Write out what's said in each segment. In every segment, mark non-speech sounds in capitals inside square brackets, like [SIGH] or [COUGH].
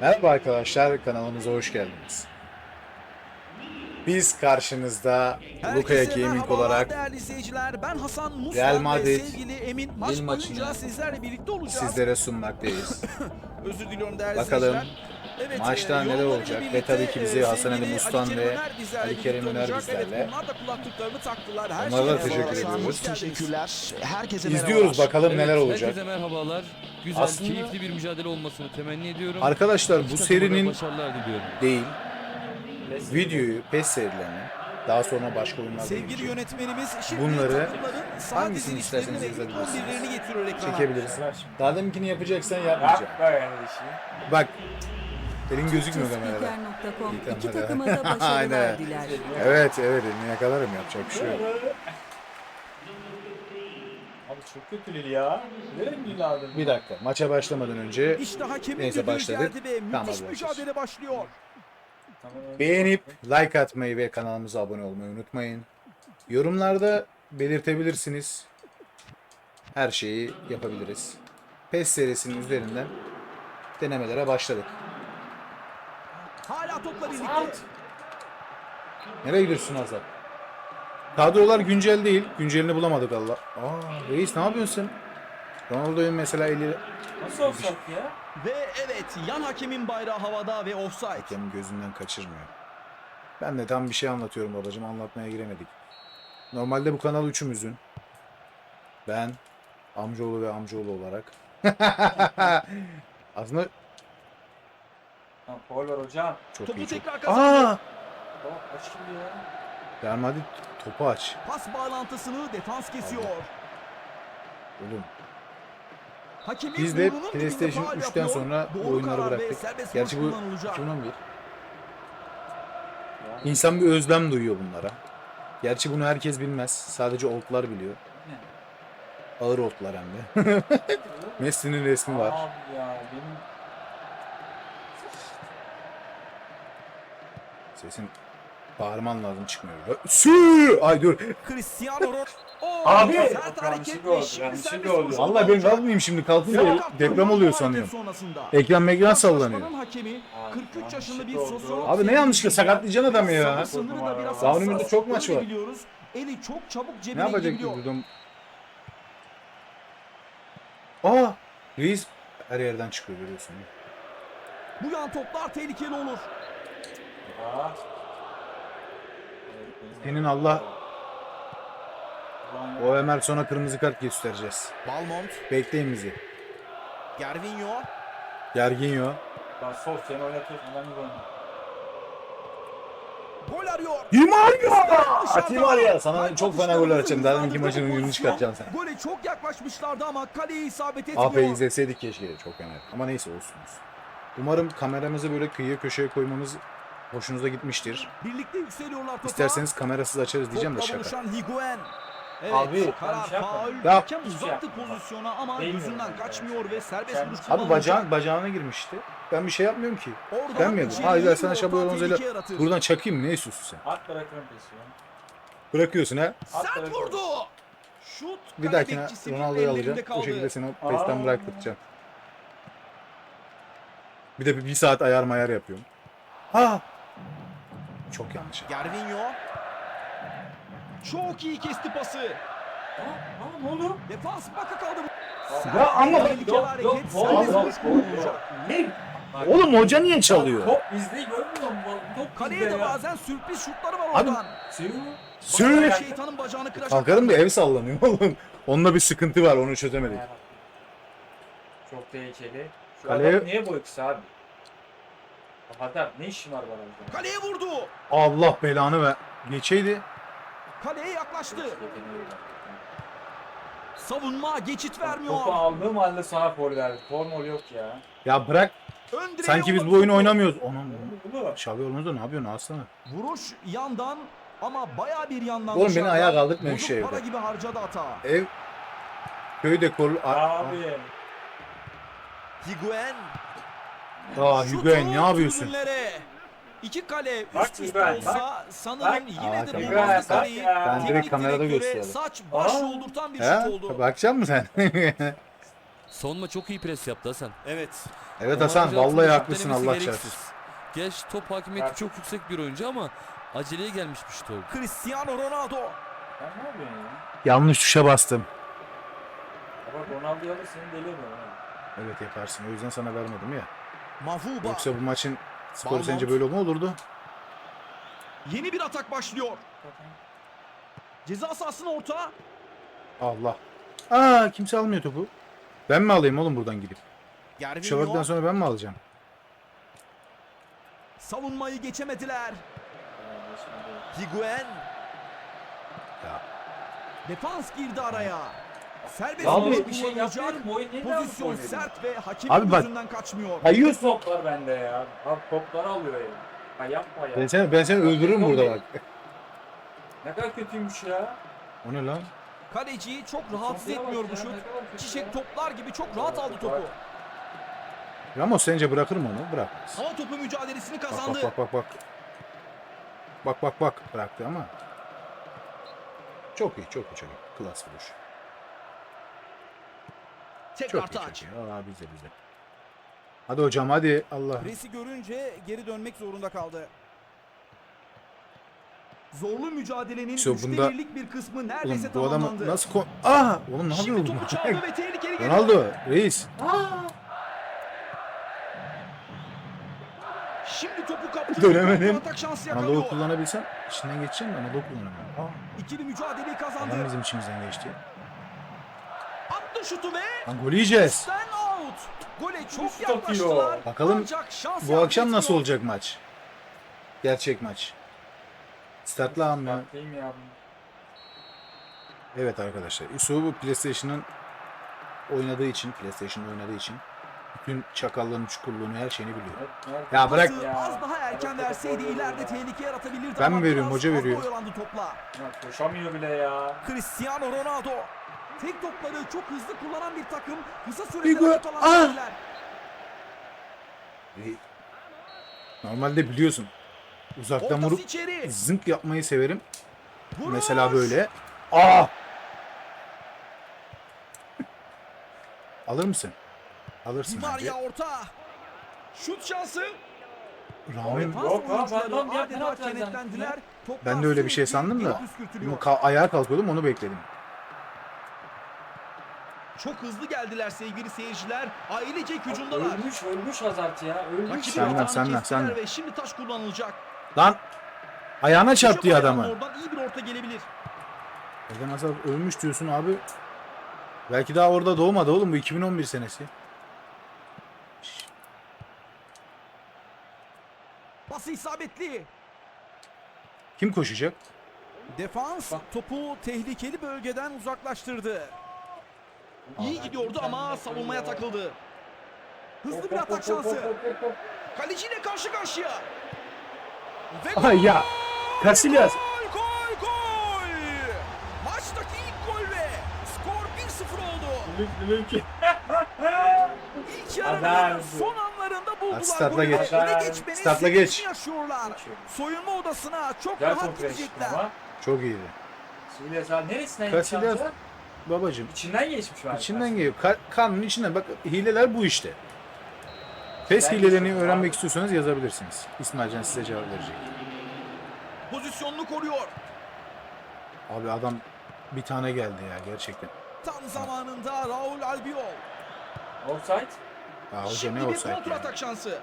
Merhaba arkadaşlar kanalımıza hoş geldiniz. Biz karşınızda Luka'ya Gaming olarak değerli izleyiciler. Ben Hasan Musa Real ve Madrid sevgili Emin maç boyunca maçını sizlerle birlikte olacağız. sizlere sunmaktayız. [LAUGHS] Özür diliyorum değerli Bakalım izleyiciler. Evet, maçta e, neler olacak ve tabii ki bizi e, Hasan Ali Mustan Ali ve Ali Kerem birlikte Öner bizlerle. Evet, onlar da kulaklıklarını taktılar. Her Onlara da teşekkür ediyoruz. Teşekkürler. Herkese İzliyoruz bakalım Evet, neler olacak. Herkese merhabalar. Güzel, Aslında- keyifli bir mücadele olmasını temenni ediyorum. Arkadaşlar bu İki takıma da serinin başarılar diliyorum. değil videoyu PES serilerini daha sonra başka oyunlarda Sevgili yönetmenimiz şimdi Bunları takımların hangisini isterseniz ve yazabilirsiniz. 11'lerini getiriyor ekrana. çekebiliriz. Daha deminkini yapacaksan yapmayacağım. Yap böyle işi. Bak elin gözükmüyor kamerada. Spiker.com İyi iki kamera. takıma da [LAUGHS] başarılar Aynen. diler. Evet evet elini yakalarım yapacak bir şey yok. Abi çok kötü Lille ya. Nereye mi aldın? Bir dakika maça başlamadan önce İşte hakemin Neyse, düdüğü başladık. geldi ve Tamam, müthiş hadi mücadele başlıyor. Tamam, beğenip like atmayı ve kanalımıza abone olmayı unutmayın. Yorumlarda belirtebilirsiniz. Her şeyi yapabiliriz. PES serisinin üzerinden denemelere başladık. Birlikte. Nereye gidiyorsun Azat? Kadrolar güncel değil. Güncelini bulamadık Allah. Aa reis ne yapıyorsun sen? Ronaldo'yu mesela eli Nasıl olsak ya? Ve evet yan hakemin bayrağı havada ve offside. hakemin gözünden kaçırmıyor. Ben de tam bir şey anlatıyorum babacığım anlatmaya giremedik. Normalde bu kanal üçümüzün. Ben, amcaoğlu ve amcaoğlu olarak. [LAUGHS] Aslında Ha, Paul var hocam. çok Topu iyi çok. tekrar kazandı. Aa! Aç şimdi ya. Real Madrid topu aç. Pas bağlantısını defans kesiyor. Oğlum. Hakemin Biz de burnunun dibinde PlayStation faul 3'ten yapıyor. sonra bu Doğru oyunları karar ve bıraktık. serbest Gerçi bu kullanılacak. 2011. Ya. İnsan bir özlem duyuyor bunlara. Gerçi bunu herkes bilmez. Sadece oldlar biliyor. Ağır oldlar hem de. [LAUGHS] Messi'nin resmi var. Abi ya benim Sesin bağırman lazım çıkmıyor. Sü! Ay dur. Cristiano Ronaldo. Abi! sert hareket Yanlışlıkla ve oldu, vuruş Vallahi ben kalkmayayım şimdi kalkınca deprem oluyor sanıyorum. Ekran mekran sallanıyor. Hakemi Abi, 43 yaşında bir oldu. sosyolog. Abi ne yanlışlıkla sakatlayacaksın adamı ya. Daha önümüzde çok maç var. biliyoruz. Eli çok çabuk Ne cebine yapacak gidebiliyor. buradan? Aa! Reis her yerden çıkıyor görüyorsun. Bu yan toplar tehlikeli olur. Senin Allah o Ömer sonra kırmızı kart göstereceğiz. Balmont, Bekleyin bizi. Gervinho, Gerginho. Ben sol seni oynatıyorsun ben de oynayayım. gol arıyor. Di Maria! Dışarıda. Di Maria! Sana çok fena atışlarımızın gol atacağım. Daha deminki hızlandırdığı maçın oyununu pozisyon. çıkartacaksın sen. Gole çok yaklaşmışlardı ama kaleye isabet etmiyor. Ah be izleseydik keşke. Çok fena. Ama neyse olsun. olsun. Umarım kameramızı böyle kıyıya köşeye koymamız hoşunuza gitmiştir. Birlikte yükseliyorlar topa. İsterseniz kamerasız açarız diyeceğim de Topla şaka. Higuain. Evet, Abi, ben karar şey faul. Hakem şey uzattı pozisyona ama gözünden yani. kaçmıyor ve serbest vuruş Abi bacağın, bacağına girmişti. Ben bir şey yapmıyorum ki. Oradan Ben mi yedim? Hayır, bir sana Şaboy Alonso'yla. Buradan çakayım mı? Ne istiyorsun sen? At bırakırım pesi ya. Bırakıyorsun ha. At Sert vurdu. Şut Bir dahakine Ronaldo'yu alacağım. O şekilde seni. Face'ten bıraktıracağım. Bir de bir, bir saat ayar mayar yapıyorum. Ha! Çok yanlış. Gervinho. Çok iyi kesti pası. Aa, aa, ne oldu? Defans baka kaldı. Ya ama- Tehlikeli Yok, yok. Ne? Bak, Oğlum hoca niye çalıyor? Top bizde görmüyor musun? Top Kaleye de bazen sürpriz şutları var oradan. Sığıyor mu? Sür! Bazen Şeytanın bacağını kıracak. Kalkarım da ev sallanıyor oğlum. Onunla bir sıkıntı var onu çözemedik. Çok tehlikeli. Şu Kaleye- adam niye boy kısa abi? Hatta ne işin var bana? Kaleye vurdu. Allah belanı ver. Geçeydi. Kaleye yaklaştı. Savunma geçit Topu vermiyor. aldığım halde sana foul verdi. Formal yok ya. Ya bırak. Ön Sanki biz bu oyunu topu. oynamıyoruz. Onun. Şabi Alonso ne yapıyorsun aslanım? Vuruş yandan ama baya bir yandan Oğlum beni ayağa kaldırtma bir Bozuk şey para evde. gibi harcadı hata. Ev köy dekorlu. Aa, Abi. Higuain. Aa Higuain ne yapıyorsun? İki kale Bak üst üste olsa sanırım Bak. yine de bak kaleyi. Ben direkt kamerada gösterdim. Saç baş Aa. yoldurtan bir şut oldu. Bakacak mısın sen? [LAUGHS] Savunma çok iyi pres yaptı Hasan. Evet. Evet Hasan vallahi haklısın Allah çarpsın. Geç top hakimiyeti çok yüksek bir oyuncu ama aceleye gelmiş bir şut oldu. Cristiano Ronaldo. Sen ne yapıyorsun ya? Yanlış tuşa bastım. Ya Bak Ronaldo'yu alır seni deliyorum ha. Evet yaparsın. O yüzden sana vermedim ya. Mavuba. Yoksa bu maçın skoru sence böyle mu olurdu? Yeni bir atak başlıyor. Ceza sahasına orta. Allah. Aa kimse almıyor topu. Ben mi alayım oğlum buradan gidip? Gervinho. sonra ben mi alacağım? Savunmayı geçemediler. Higuain. Ya. Defans girdi araya. Serbest Abi vuruş bir şey. Bu oyun devam Pozisyon sert ve hakemin Abi bak- gözünden kaçmıyor. Hayır. Yüz toplar bende ya. Bak topları alıyor ya. Ha yapma ya. Ben seni, ben seni öldürürüm burada bak. Ne kadar kötüymüş ya. O ne lan? Kaleciyi çok rahatsız Toplara bak etmiyor bu şut. ne kadar kötü Çiçek toplar gibi çok rahat aldı topu. Ramos sence bırakır mı onu? Bırakmaz. Hava topu mücadelesini Bak kazandı. bak bak bak bak. Bak bak bak bıraktı ama. Çok iyi çok iyi çok iyi. Klas vuruş. Tekrar Çok iyi taç. çok iyi. Aa bize bize. Hadi hocam hadi Allah. Presi görünce geri dönmek zorunda kaldı. Zorlu mücadelenin İşte üçte bunda- birlik bir kısmı Oğlum neredeyse bu tamamlandı. adamı nasıl kon... Aa oğlum ne Şimdi yapıyor topu bu? çaldı ve tehlikeli geliyor. Ronaldo reis. Şimdi topu kaptı. Dönemedim. Atak şansı Anadolu yakalıyor. kullanabilsem içinden geçeceğim de Anadolu kullanamıyorum. Aa, İkili mücadeleyi kazandı. adam bizim içimizden geçti. Attı şutu ve Lan gol yiyeceğiz. Gole çok yaklaştılar. Bakalım Bu akşam nasıl olacak maç? Gerçek maç. Startla mı? Bakayım ya. Evet arkadaşlar. Yusuf bu PlayStation'ın oynadığı için, PlayStation'da oynadığı için bütün çakallığın, çukurluğunu, her şeyini biliyor. Ya bırak. Az daha erken verseydi ileride tehlike yaratabilirdi. Ben mi veriyorum, hoca veriyor. topla. Ya, koşamıyor bile ya. Cristiano Ronaldo. Tek topları çok hızlı kullanan bir takım kısa sürede rakip alana Ah! Normalde biliyorsun. Uzaktan Ortası vurup içeri. zınk yapmayı severim. Vuruş. Mesela böyle. Aa! [LAUGHS] Alır mısın? Alırsın Di bence. Maria orta. Şut şansı. Defans Yok lan, oyuncuları adeta kenetlendiler. Toplar Ben de öyle bir şey sürekli sandım da. geri püskürtülüyor. ka- ayağa kalkıyordum onu bekledim. Çok hızlı geldiler sevgili seyirciler. Ailecek hücumdalar. Ölmüş ölmüş Hazard ya. Ölmüş Rakibin ya. atağını senden, kestiler senden. ve şimdi taş kullanılacak. Lan! Ayağına çarptı ya adamı. Oradan iyi bir orta gelebilir. Erdem Hazar ölmüş diyorsun abi. Belki daha orada doğmadı oğlum bu 2011 senesi. Pası isabetli. Kim koşacak? Defans topu tehlikeli bölgeden uzaklaştırdı. İyi gidiyordu ama savunmaya takıldı. Hızlı bir atak şansı. Kaleciyle karşı karşıya. Ve Ay ya, Casillas. Gol gol gol. Maçtaki ilk gol ve skor 1-0 oldu. Lük. İlk yarının son anlarında buldular Startla golü. geç. Startla geç. yaşıyorlar. Soyunma odasına çok Gel rahat gidecekler. ama. Çok iyiydi. Silas abi neresinden Casillas. Babacım İçinden geçmiş var. içinden geliyor. Ka- kanun içinden. Bak hileler bu işte. PES Ben hilelerini geçiyorum öğrenmek abi. istiyorsanız yazabilirsiniz. İsmailcan size cevap verecek. Pozisyonunu koruyor. Abi adam bir tane geldi ya gerçekten. Tam zamanında Raul Albiol. Offside. Hoca Şimdi ne bir olsaydı kontra ya. atak şansı.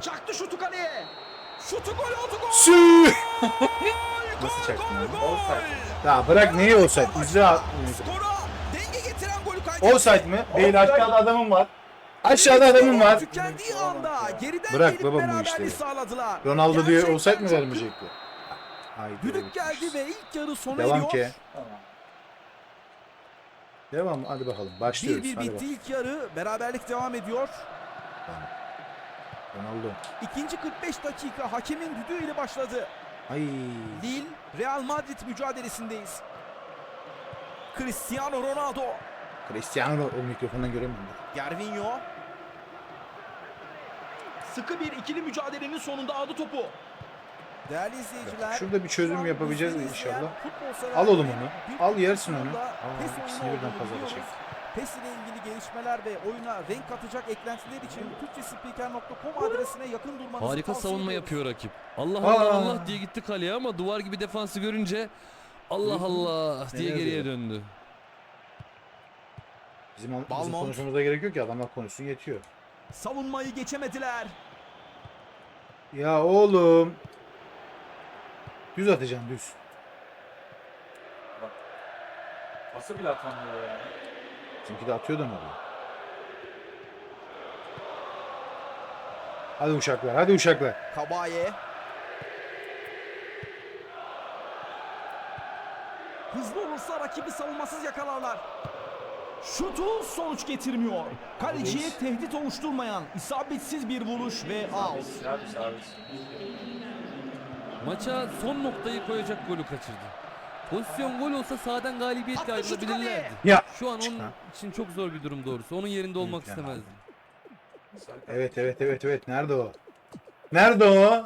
Çaktı şutu kaleye. Şutu gol oldu gol. Sü! [LAUGHS] Nasıl çaktın abi? Offside. Ya bırak neyi olsaydı? İzle. Skora denge getiren golü kaydetti. Offside mi? Değil aşağıda adamım var. Aşağıda adamım var. Tükendiği anda geriden Bırak gelip babam bu beraberliği işleri. sağladılar. Ronaldo diye Gerçekten offside mi çok vermeyecekti? Haydi. Düdük geldi ve ilk yarı sona Devam eriyor. ki. Devam hadi bakalım. Başlıyoruz. 1-1 hadi bitti bakalım. ilk yarı. Beraberlik devam ediyor. Ronaldo. İkinci 45 dakika hakemin düdüğüyle başladı. Ay. Lille Real Madrid mücadelesindeyiz. Cristiano Ronaldo, Cristiano o mikrofondan göremiyorum. Gervinho. Sıkı bir ikili mücadelenin sonunda aldı topu. Değerli izleyiciler. Şurada bir çözüm yapabileceğiz inşallah. Al oğlum onu. Al yersin onu. Aa, ikisini birden olduğunu fazla biliyoruz. çek. PES ile ilgili gelişmeler ve oyuna renk katacak eklentiler için türkçespiker.com adresine yakın durmanızı Harika savunma ediyoruz. yapıyor rakip. Allah Allah Aa. Allah diye gitti kaleye ama duvar gibi defansı görünce Allah Allah diye Neler geriye diyor? döndü. Bizim, bizim Balmont. konuşmamıza gerek yok ki adamlar konuşsun yetiyor. Savunmayı geçemediler. Ya oğlum. Düz atacaksın düz. Pası bile atamıyor ya. Bizimki de atıyor da ne oluyor? Hadi uşaklar, hadi uşaklar. Kabaye. Hızlı olursa rakibi savunmasız yakalarlar. Şutu sonuç getirmiyor. Kaleciye tehdit oluşturmayan isabetsiz bir vuruş ve out. Maça son noktayı koyacak golü kaçırdı. Pozisyon gol olsa sağdan galibiyetle ayrılabilirlerdi. Ya. Şu an onun için çok zor bir durum doğrusu. Onun yerinde olmak istemezdim. Evet, evet, evet, evet. Nerede o? Nerede o?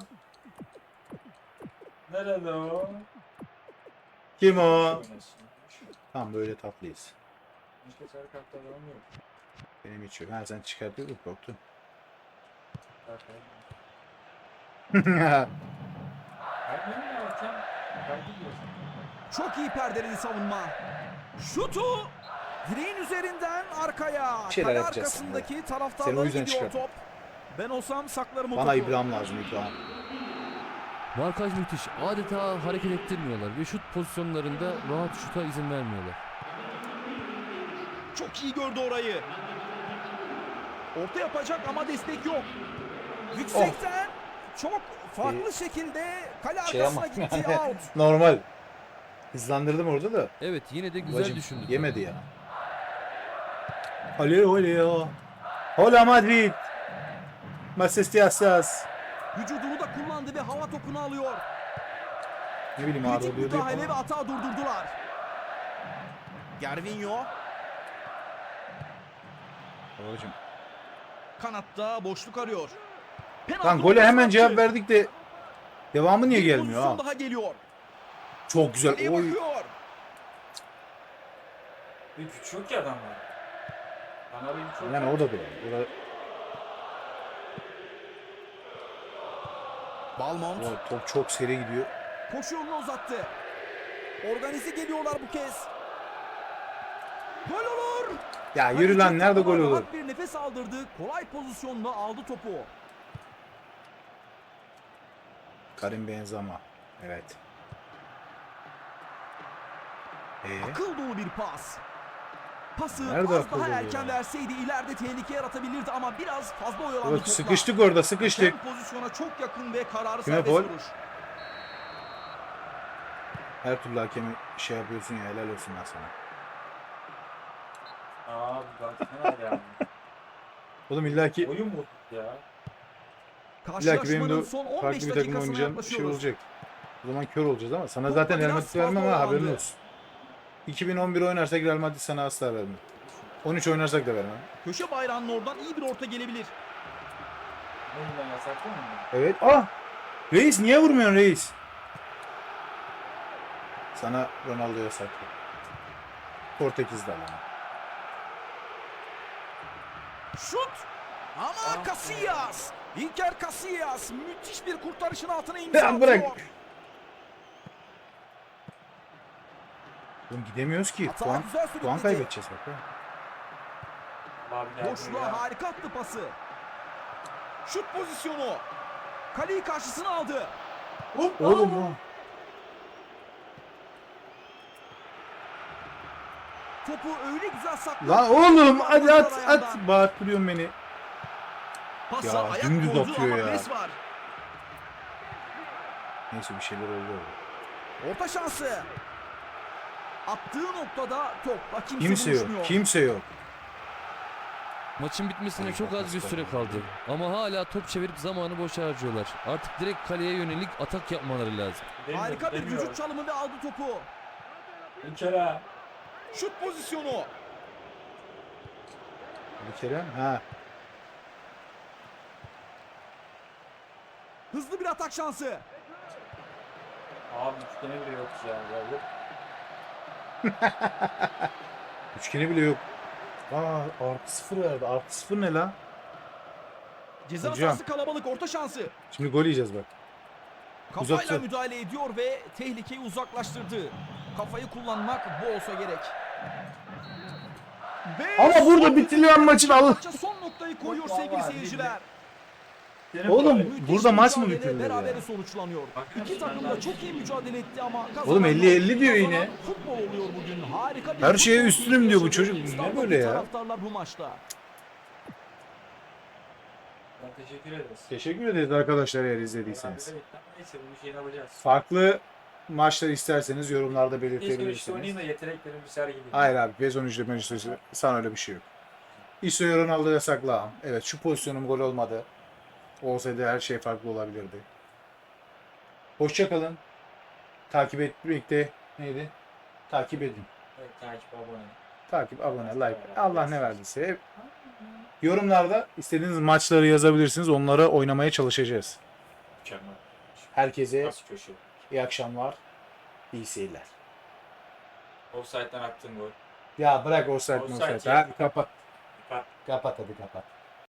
Nerede o? Kim o? Tamam böyle tatlıyız. Benim hiç yok. Ha sen çıkartıyordun korktun. Hayır [LAUGHS] Çok iyi perdeledi savunma. Şutu direğin üzerinden arkaya. Bir şeyler Kale yapacağız arkasındaki Seni o yüzden gidiyor çıkarttım. top. Ben olsam saklarım o Bana topu. İbrahim lazım İbrahim. Markaj müthiş. Adeta hareket ettirmiyorlar ve şut pozisyonlarında rahat şuta izin vermiyorlar. Çok iyi gördü orayı. Orta yapacak ama destek yok. Yüksekten çok farklı şekilde kale Şey ama arkasına gitti [LAUGHS] yani out. normal. Hızlandırdım orada da. Evet yine de güzel Bacım, düşündü. Yemedi ya. Oley oley ya. Hola Madrid. Masestiasas. Vücudunu da kullandı ve hava topunu alıyor. Ne bileyim ağrı Kritik oluyordu müdahale ve hata durdurdular. Gervinho Babacım. kanatta boşluk arıyor. Penaltı Lan gole hemen cevap verdik de devamı niye Bir gelmiyor pozisyon ha? daha geliyor. Çok güzel. Oy. Bir güç yok ki adamlar. Bana bir güç yok. Yani o da Balmont o top çok seri gidiyor. koşu yolunu uzattı. Organize geliyorlar bu kez. Gol olur. Ya yürü lan Kaleci nerede topa gol olur? rahat bir nefes aldırdı. Kolay pozisyonla aldı topu. Karim Benzema. Evet. Ee, Akıl dolu bir pas. Pası Nerede az daha erken ya? verseydi ileride tehlike yaratabilirdi ama biraz fazla oyalandı topla. sıkıştık orada sıkıştık. Hem pozisyona çok yakın ve kararı Kime serbest gol? vuruş. Her türlü hakemi şey yapıyorsun ya helal olsun lan sana. Abi baksana ya. [LAUGHS] Oğlum illaki Oyun mu ya? illaki benim Karşılaşmanın de son 15 farklı bir takım dakikasına oynayacağım bir şey yaklaşıyoruz. olacak. O zaman kör olacağız ama sana zaten Madrid vermem ha haberin olsun. 2011 oynarsak Real Madrid sana asla vermem. 13 oynarsak da vermem. Köşe bayrağının oradan iyi bir orta gelebilir. Yasaklı mı? Evet. Ah! Reis niye vurmuyorsun reis? Sana Ronaldo'ya saklı. Portekiz'de lan. Şut! Ama. Casillas! İlker Casillas müthiş bir kurtarışın altına imza Ya atıyor. bırak. Oğlum gidemiyoruz ki. Hata Puan, güzel puan sürükledi. kaybedeceğiz bak. Abi Boşluğa harika attı pası. Şut pozisyonu. Kaleyi karşısına aldı. Oğlum bu. Topu öyle güzel sakladı. Lan oğlum hadi at Ayağından. at. Bağırtırıyorsun beni. Pasa Ya, ayak dümdüz atıyor ya. var. Neyse bir şeyler oldu. Orta şansı. Attığı noktada topla kimse, Kimse buluşmuyor. yok. Kimse yok. Maçın bitmesine Ay, çok az bir süre kaldı. Ama hala top çevirip zamanı boşa harcıyorlar. Artık direkt kaleye yönelik atak yapmaları lazım. Demiyor, Harika bir vücut çalımı ve aldı topu. Bir kere. Şut pozisyonu. Bir kere ha. Hızlı bir atak şansı. Abi üçgene bile yok ya. ya yok. [LAUGHS] Üçgeni bile yok. Aa artı sıfır verdi. Artı sıfır ne lan? Ceza Hocam. sahası kalabalık orta şansı. Şimdi gol yiyeceğiz bak. Kafayla Uzatıyor. müdahale ediyor ve tehlikeyi uzaklaştırdı. Kafayı kullanmak bu olsa gerek. Ve Ama burada son bitirilen maçın Allah. maça son noktayı koyuyor sevgili seyirciler. Oğlum, Burada maç mı bitirilir ya? Berabere sonuçlanıyor. İki takım da çok iyi mücadele etti ama Oğlum 50-50 diyor kazanan yine. Futbol oluyor bugün. Harika bir Her şeye üstünüm diyor bu çocuk. Ne böyle ya? Taraftarlar bu maçta. Ben teşekkür ederiz. Teşekkür ederiz arkadaşlar eğer izlediyseniz. Neyse bu şeyini alacağız. Farklı maçlar isterseniz yorumlarda işte belirtebilirsiniz. oynayayım da yeteneklerimi bir sergileyeyim. Hayır abi PES 13'de Manchester sana öyle bir şey yok. İso'yu Ronaldo'ya sakla. Evet şu pozisyonum gol olmadı. Olsaydı her şey farklı olabilirdi. Hoşçakalın. Takip etmekte neydi? Takip edin. Evet, takip abone. Takip, abone, like. Allah ne verdiyse. Yorumlarda istediğiniz maçları yazabilirsiniz. Onlara oynamaya çalışacağız. Mükemmel. Herkese iyi akşamlar. İyi seyirler. Offside'den attığın gol. Ya bırak offside Offside. Hadi kapat. Kapat. Kapat hadi kapat.